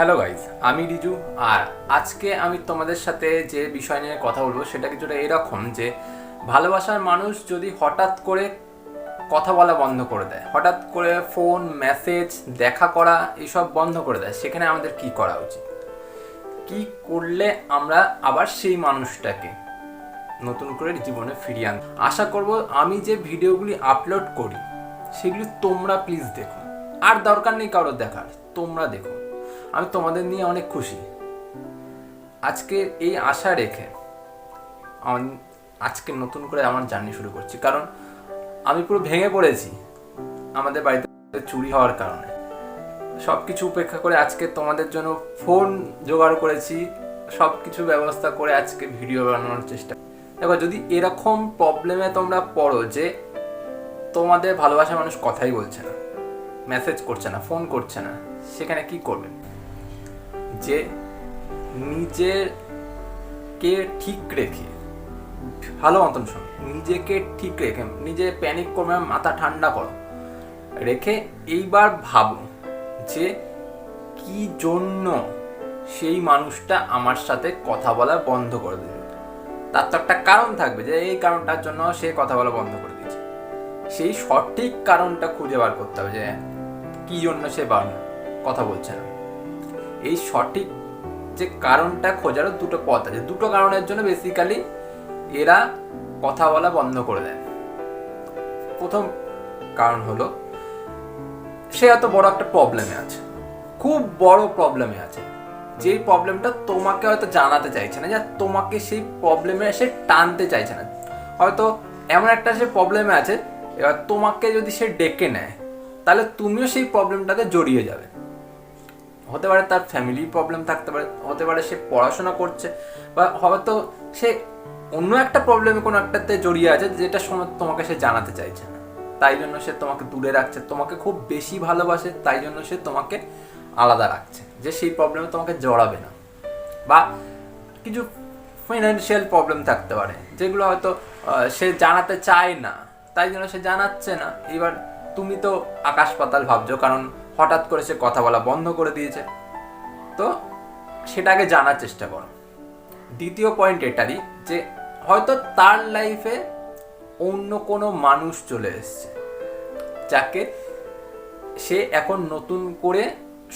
Hello guys আমি রিজু আর আজকে আমি তোমাদের সাথে যে বিষয় নিয়ে কথা বলব সেটা কিছুটা এরকম যে ভালোবাসার মানুষ যদি হঠাৎ করে কথা বলা বন্ধ করে দেয়, হঠাৎ করে ফোন মেসেজ দেখা করা এসব বন্ধ করে দেয়, সেখানে আমাদের কি করা উচিত? কি করলে আমরা আবার সেই মানুষটাকে নতুন করে জীবনে ফিরিয়ে আন আশা করব আমি যে ভিডিওগুলি আপলোড করি, সেগুলি তোমরা প্লিজ দেখো। আর দরকার নেই কারোর দেখার, তোমরা দেখো। আমি তোমাদের নিয়ে অনেক খুশি। আজকে এই আশা রেখে আজকে নতুন করে আমার জার্নি শুরু করছি। কারণ আমি পুরো ভেঙে পড়েছি আমাদের বাড়িতে চুরি হওয়ার কারণে। সব কিছু উপেক্ষা করে আজকে তোমাদের জন্য ফোন জোগাড় করেছি সব কিছু ব্যবস্থা করে আজকে ভিডিও বানানোর চেষ্টা। দেখো, যদি এরকম প্রবলেমে তোমরা পড়ো যে তোমাদের ভালোবাসা মানুষ কথাই বলছে না মেসেজ করছে না ফোন করছে না, সেখানে কি করবেন যে নিজেকে ঠিক রেখে, ভালো মতন শোনো, নিজেকে ঠিক রেখে, নিজে প্যানিক করবে মাথা ঠান্ডা করো। রেখে এইবার ভাবো যে কি জন্য সেই মানুষটা আমার সাথে কথা বলা বন্ধ করে দিল। তার তো একটা কারণ থাকবে যে এই কারণটার জন্য সে কথা বলা বন্ধ করে দিয়েছে। সেই সঠিক কারণটা খুঁজে বার করতে হবে যে কি জন্য সে বার- কথা বলছে না। এই সঠিক যে কারণটা খোঁজারও দুটো পথ আছে। দুটো কারণের জন্য বেসিক্যালি এরা কথা বলা বন্ধ করে দেয়। প্রথম কারণ হলো, সে এত বড় একটা প্রবলেমে আছে। খুব বড় প্রবলেমে আছে। যেই প্রবলেমটা তোমাকে হয়তো জানাতে চাইছে না, যে তোমাকে সেই প্রবলেমে সে টানতে চাইছে না। হয়তো এমন একটা সে প্রবলেমে আছে, এবার তোমাকে যদি সে ডেকে নেয়, তাহলে তুমিও সেই প্রবলেমটাতে জড়িয়ে যাবে। হতে পারে তার ফ্যামিলি প্রবলেম থাকতে পারে, হতে পারে সে পড়াশোনা করছে, বা হয়তো সে অন্য একটা প্রবলেমে কোনো একটাতে জড়িয়ে আছে যেটা তোমাকে সে জানাতে চাইছে না। তাই জন্য সে তোমাকে দূরে রাখছে, তোমাকে খুব বেশি ভালোবাসে, তাই জন্য সে তোমাকে আলাদা রাখছে, যে সেই প্রবলেমে তোমাকে জড়াবে না। বা কিছু ফিনান্সিয়াল প্রবলেম থাকতে পারে, যেগুলো হয়তো সে জানাতে চায় না, তাই জন্য সে জানাচ্ছে না। এবার তুমি তো আকাশ পাতাল ভাবছ, কারণ হঠাৎ করে সে কথা বলা বন্ধ করে দিয়েছে। তো সেটাকে জানার চেষ্টা করো। দ্বিতীয় পয়েন্ট এটারই যে হয়তো তার লাইফে অন্য কোনো মানুষ চলে এসছে, যাকে সে এখন নতুন করে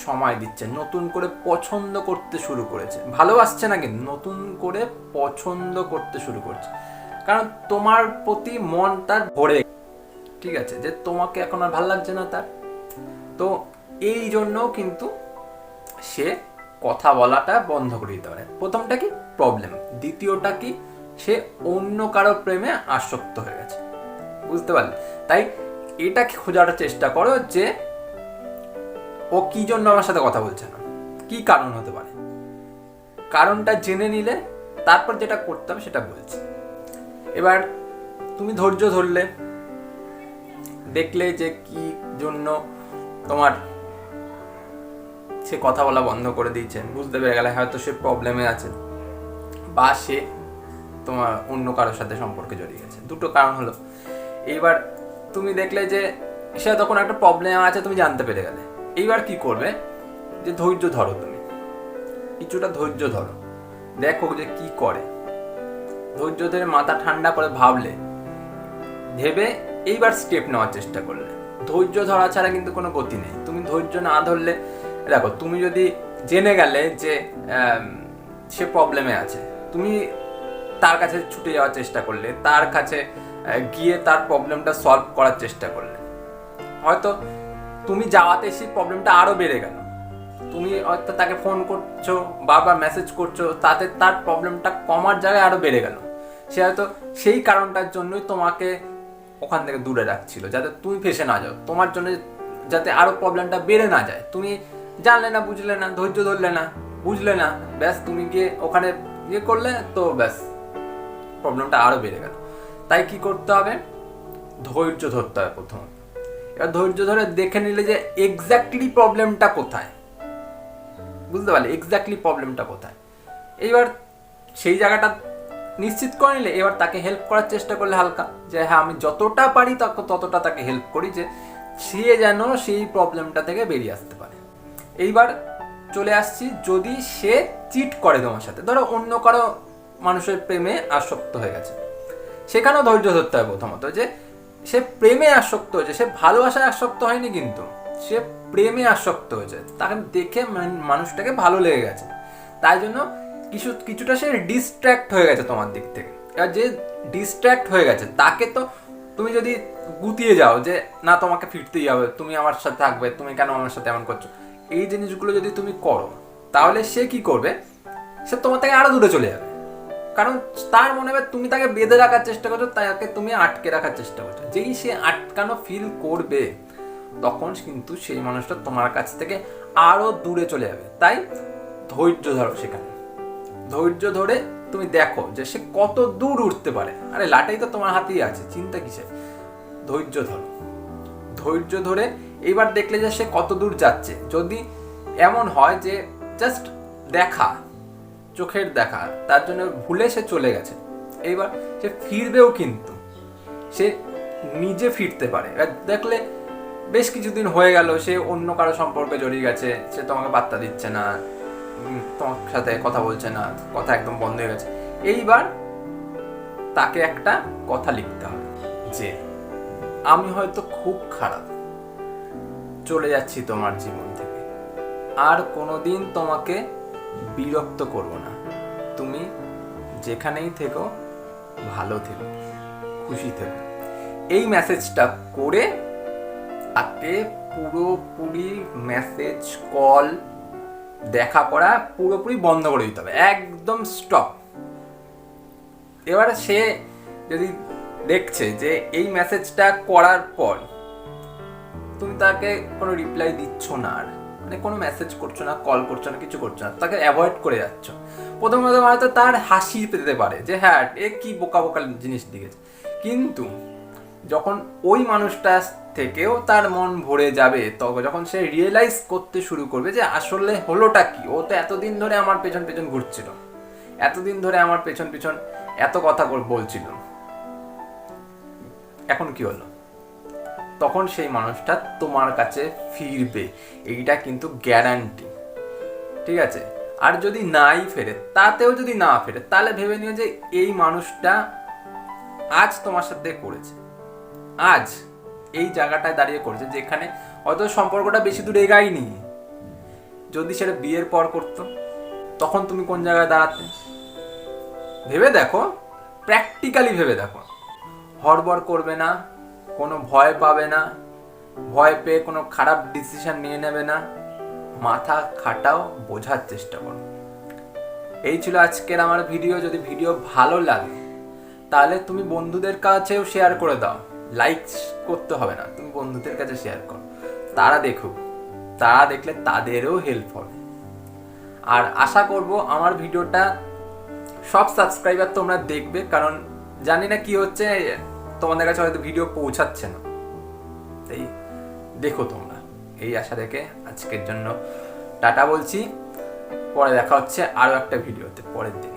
সময় দিচ্ছে, নতুন করে পছন্দ করতে শুরু করেছে। ভালোবাসছে না কিন্তু নতুন করে পছন্দ করতে শুরু করছে। কারণ তোমার প্রতি মন তার ভরে ঠিক আছে, যে তোমাকে এখন আর ভালো লাগছে না তার। তো এই জন্য কিন্তু সে কথা বলাটা বন্ধ করে দিতে পারে। প্রথমটা কি? প্রবলেম দ্বিতীয়টা কি? সে অন্য কারও প্রেমে আসক্ত হয়ে গেছে। বুঝতে পারলে? তাই এটাকে খোঁজার চেষ্টা করো যে ও কি জন্য আমার সাথে কথা বলছে না? কি কারণ হতে পারে? কারণটা জেনে নিলে, তারপর যেটা করতে হবে সেটা বলছি। এবার তুমি ধৈর্য ধরলে, দেখলে যে কি জন্য তোমার সে কথা বলা বন্ধ করে দিয়েছে বুঝতে পেরে গেলে হয়তো সে প্রবলেমে আছে বা সে তোমার অন্য কারোর সাথে সম্পর্কে জড়িয়ে গেছে। দুটো কারণ হলো, এইবার তুমি দেখলে যে সে তখন একটা প্রবলেম আছে তুমি জানতে পেরে গেলে। এইবার কি করবে? যে ধৈর্য ধরো তুমি। কিছুটা ধৈর্য ধরো। দেখো যে কি করে। ধৈর্য ধরে মাথা ঠান্ডা করে ভাবলে, ভেবে এইবার স্টেপ নেওয়ার চেষ্টা করলে। ধৈর্য ধরা ছাড়া কিন্তু কোনো গতি নেই। তুমি ধৈর্য না ধরলে, দেখো, তুমি যদি জেনে গেলে যে সে প্রবলেমে আছে, তুমি তার কাছে ছুটে যাওয়ার চেষ্টা করলে, তার কাছে গিয়ে তার প্রবলেমটা সলভ করার চেষ্টা করলে। হয়তো তুমি যাওয়াতে সেই প্রবলেমটা আরও বেড়ে গেল। তুমি হয়তো তাকে ফোন করছ, বারবার মেসেজ করছ, তাতে তার প্রবলেমটা কমার জায়গায় আরও বেড়ে গেল। সে হয়তো সেই কারণটার জন্যই তোমাকে ওখান থেকে দূরে রাখছিল, যাতে তুমি ফেসে না যাও। তোমার জন্য যাতে আরও প্রবলেমটা বেড়ে না যায়। তুমি জানলে না, বুঝলে না, ধৈর্য ধরলে না, বুঝলে না, ব্যাস তুমি গিয়ে ওখানে ইয়ে করলে তো ব্যাস প্রবলেমটা আরও বেড়ে গেল। তাই কি করতে হবে? ধৈর্য ধরতে হবে প্রথমত এবার ধৈর্য ধরে দেখে নিলে যে এক্স্যাক্টলি প্রবলেমটা কোথায়। বুঝতে পারলে? এক্স্যাক্টলি প্রবলেমটা কোথায়? এইবার সেই জায়গাটা নিশ্চিত করে নিলে এবার তাকে হেল্প করার চেষ্টা করলে হালকা। যে হ্যাঁ আমি যতটা পারি তাকে, ততটা তাকে হেল্প করি যে সে যেন সেই প্রবলেমটা থেকে বেরিয়ে আসতে পারে। এইবার চলে আসছি, যদি সে চিট করে তোমার সাথে, ধরো অন্য কারও মানুষের প্রেমে আসক্ত হয়ে গেছে। সেখানেও ধৈর্য ধরতে হবে প্রথমত যে সে প্রেমে আসক্ত হয়েছে, সে ভালোবাসায় আসক্ত হয়নি কিন্তু, সে প্রেমে আসক্ত হয়েছে। তাকে দেখে মানুষটাকে ভালো লেগে গেছে। তাই জন্য কিছু, কিছুটা সে ডিস্ট্র্যাক্ট হয়ে গেছে তোমার দিক থেকে। এবার যে ডিস্ট্র্যাক্ট হয়ে গেছে, তাকে তো তুমি যদি গুতিয়ে যাও যে, না, তোমাকে ফিরতেই হবে, তুমি আমার সাথে থাকবে, তুমি কেন আমার সাথে এমন করছ? এই জিনিসগুলো যদি তুমি করো, তাহলে সে কি করবে? সে তোমার থেকে আরও দূরে চলে যাবে। কারণ তার মনে হবে তুমি তাকে বেঁধে রাখার চেষ্টা করছ, তাকে তুমি আটকে রাখার চেষ্টা করছ। যেই সে আটকানো ফিল করবে, তখন কিন্তু সেই মানুষটা তোমার কাছ থেকে আরও দূরে চলে যাবে। তাই ধৈর্য ধরো সেখানে। ধৈর্য ধরে তুমি দেখো যে সে কত দূর উঠতে পারে। আরে লাটাই তো তোমার হাতেই আছে, চিন্তা কিসে ধৈর্য ধরো। ধৈর্য ধরে এইবার দেখলে যে সে কত দূর যাচ্ছে। যদি এমন হয় যে জাস্ট দেখা, চোখের দেখা, তার জন্য ভুলে সে চলে গেছে। এইবার সে ফিরবেও কিন্তু, সে নিজে ফিরতে পারে। দেখলে বেশ কিছুদিন হয়ে গেল, সে অন্য কারও সম্পর্কে জড়িয়ে গেছে, সে তোমাকে পাত্তা দিচ্ছে না। তোমার সাথে কথা বলছে না, কথা একদম বন্ধ হয়ে গেছে। এইবার তাকে একটা কথা লিখতে হবে যে, আমি হয়তো খুব খারাপ, চলে যাচ্ছি তোমার জীবন থেকে। আর কোনোদিন তোমাকে বিরক্ত করব না। তুমি যেখানেই থেকো, ভালো থেকো, খুশি থেকো। এই মেসেজটা করে তাকে পুরোপুরি মেসেজ কল দেখা করা পুরোপুরি বন্ধ করে দিতে হবে, একদম স্টপ এবার সে যদি দেখছে যে এই মেসেজটা করার পর, তুমি তাকে কোনো রিপ্লাই দিচ্ছ না আর মানে কোনো মেসেজ করছ না কল করছ না, কিছু করছ না, তাকে অ্যাভয়েড করে যাচ্ছ। প্রথম প্রথম হয়তো তার হাসি পেতে পারে যে হ্যাঁ এ কি বোকা বোকা জিনিস দিয়েছে কিন্তু যখন ওই মানুষটা থেকেও তার মন ভরে যাবে তখন যখন সে রিয়েলাইজ করতে শুরু করবে যে আসলে হলোটা কি, ও তো এতদিন ধরে আমার পেছন পেছন ঘুরছিল, এতদিন ধরে আমার পেছন পেছন এত কথা বল- বলছিল। এখন কি হলো? তখন সেই মানুষটা তোমার কাছে ফিরবে, এইটা কিন্তু গ্যারান্টি ঠিক আছে? আর যদি নাই ফেরে, তাতেও যদি না ফেরে, তাহলে ভেবে নিও যে এই মানুষটা আজ তোমার সাথে করেছে। আজ এই জায়গাটায় দাঁড়িয়ে করেছে যেখানে হয়তো সম্পর্কটা বেশি দূর এগায়নি যদি সেটা বিয়ের পর করতো, তখন তুমি কোন জায়গায় দাঁড়াতে? ভেবে দেখো প্র্যাকটিক্যালি ভেবে দেখো। হড়বড় করবে না, কোনো ভয় পাবে না, ভয় পেয়ে কোনো খারাপ ডিসিশন নিয়ে নেবে না। মাথা খাটাও, বোঝার চেষ্টা করো। এই ছিল আজকের আমার ভিডিও যদি ভিডিও ভালো লাগে, তাহলে তুমি বন্ধুদের কাছেও শেয়ার করে দাও। লাইক করতে হবে না, তুমি বন্ধুদের কাছে শেয়ার করো। তারা দেখুক, তারা দেখলে তাদেরও হেল্প হবে। আর আশা করব আমার ভিডিওটা সব সাবস্ক্রাইবার তোমরা দেখবে, কারণ জানি না কি হচ্ছে, তোমাদের কাছে হয়তো ভিডিও পৌঁছাচ্ছে না। তাই দেখো তোমরা, এই আশা রেখে আজকের জন্য টাটা বলছি, পরে দেখা হচ্ছে আরও একটা ভিডিওতে পরের দিন।